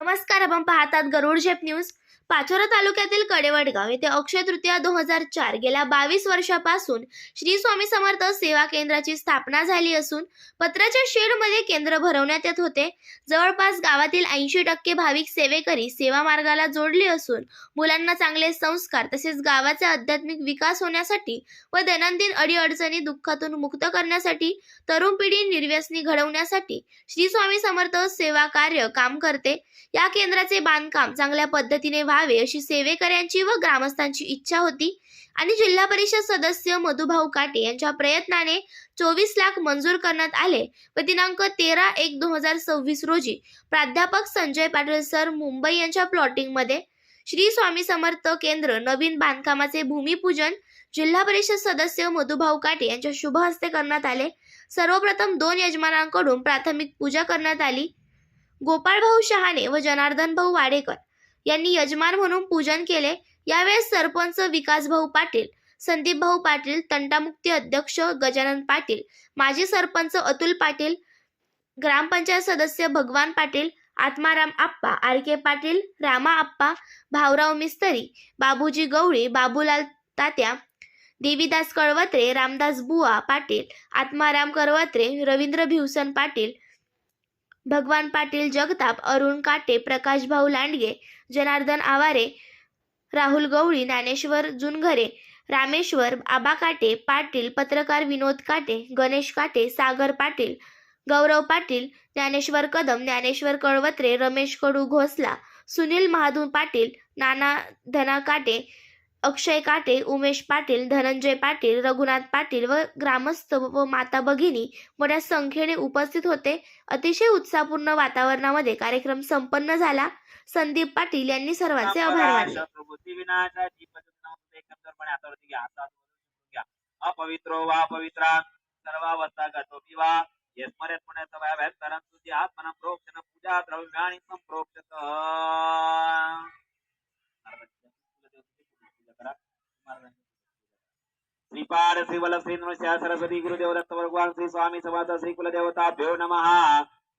नमस्कार आपण पाहतात गरुड झेप न्यूज. पाचोरा तालुक्यातील कडेवडगाव येथे अक्षय तृतीया दोन हजार चार गेल्या बावीस वर्षापासून श्री स्वामी समर्थ सेवा केंद्राची स्थापना झाली असून पत्राच्या शेडमध्ये केंद्र भरवण्यात येत होते. जवळपास गावातील ऐंशी टक्के भाविक सेवेकरी सेवा मार्गाला जोडले असून मुलांना चांगले संस्कार तसेच गावाचा आध्यात्मिक विकास होण्यासाठी व दैनंदिन अडीअडचणी दुःखातून मुक्त करण्यासाठी तरुण पिढी निर्व्यसनी घडवण्यासाठी श्री स्वामी समर्थ सेवा कार्य काम करते. या केंद्राचे बांधकाम चांगल्या पद्धतीने व्हावे अशी सेवेकऱ्यांची व ग्रामस्थांची इच्छा होती. आणि जिल्हा परिषद सदस्य मधुभाऊ काटे यांच्या प्रयत्नाने चोवीस लाख मंजूर करण्यात आले. व दिनांक तेरा एक दोन हजार सव्वीस रोजी प्राध्यापक संजय पाटील सर मुंबई यांच्या प्लॉटिंगमध्ये श्री स्वामी समर्थ केंद्र नवीन बांधकामाचे भूमिपूजन जिल्हा परिषद सदस्य मधुभाऊ काटे यांच्या शुभ हस्ते करण्यात आले. सर्वप्रथम दोन यजमानांकडून प्राथमिक पूजा करण्यात आली. गोपाळभाऊ शहाणे व जनार्दन भाऊ वाडेकर यांनी यजमान म्हणून पूजन केले. यावेळेस सरपंच विकासभाऊ पाटील संदीप भाऊ पाटील तंटामुक्ती अध्यक्ष गजानन पाटील माजी सरपंच अतुल पाटील ग्रामपंचायत सदस्य भगवान पाटील आत्माराम आप्पा आर के पाटील रामा आप्पा भाऊराव मिस्तरी बाबूजी गवळी बाबूलाल तात्या देवीदास कळवत्रे रामदास बुवा पाटील आत्माराम करवत्रे रवींद्र भिवसन पाटील भगवान पाटील जगताप अरुण काटे प्रकाश भाऊ लांडगे जनार्दन आवारे राहुल गवळी ज्ञानेश्वर जुनघरे रामेश्वर आबा काटे पाटील पत्रकार विनोद काटे गणेश काटे सागर पाटील गौरव पाटील ज्ञानेश्वर कदम ज्ञानेश्वर कळवत्रे रमेश कडू घोसला सुनील महादू पाटील नाना धना काटे अक्षय काटे उमेश पाटील धनंजय पाटील रघुनाथ पाटील व ग्रामस्थ व माता भगिनी मोठ्या संख्येने उपस्थित होते. अतिशय उत्साहपूर्ण वातावरणामध्ये कार्यक्रम संपन्न झाला. संदीप पाटील यांनी सर्वांचे आभार मानले. अपवित्रो वा पवित्रा सर्वावस्था गतो किंवा यस्मरेत पुण्यात वैभव तरं तुझी आत्मनं प्रोक्षण पूजा द्रव्याणि శ్రీపాద శివల శ్రీను సరస్వతి గురుదేవదత్త భగవాన్ శ్రీ స్వామి సవాత శ్రీకుల దేవతాభ్యో నమ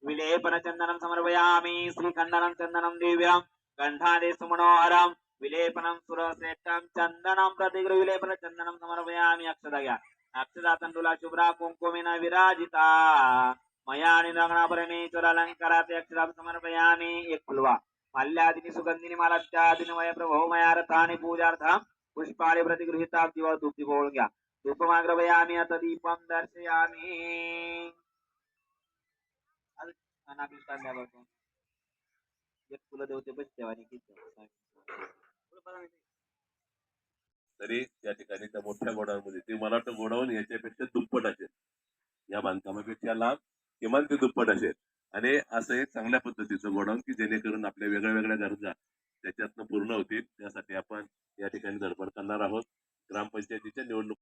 విలేపన చందనం సమర్పయామి శ్రీ ఖండనం చందనం దివ్యం గంధాదేశ మనోహరం విలేపనం సురశ్రేష్టం చందనం ప్రతి గురు విలేపన చందనం సమర్పయామి అక్షదయ. అక్షదాతండుల శుభ్ర కుంకుమిన విరాజిత. మయాని రంగణాపరమేశ్వర అలంకరాతి అక్షరాలు సమర్పయామి. ఎక్కువ అల్లాదిని సుగంధిని మలత్యాదినమయ ప్రభోమయారథాని పూజార్థం पुष्पाणि प्रति गृहीताब्दि वा धूपमाग्रवयामि, अथ दीपं दर्शयामि। तरी त्या ठिकाणी त्या मोठ्या गोडाऊनमध्ये, ते मला वाटतं गोडाऊन याच्यापेक्षा दुप्पट असेल. या बांधकामापेक्षा लांब, किमान ते दुप्पट असेल. आणि असं एक चांगल्या पद्धतीचं गोडाऊन की जेणेकरून आपल्या वेगळ्या वेगळ्या गरजा त्याच्यातनं पूर्ण होतील. त्यासाठी आपण या ठिकाणी धडपड करणार आहोत. ग्रामपंचायतीच्या निवडणूक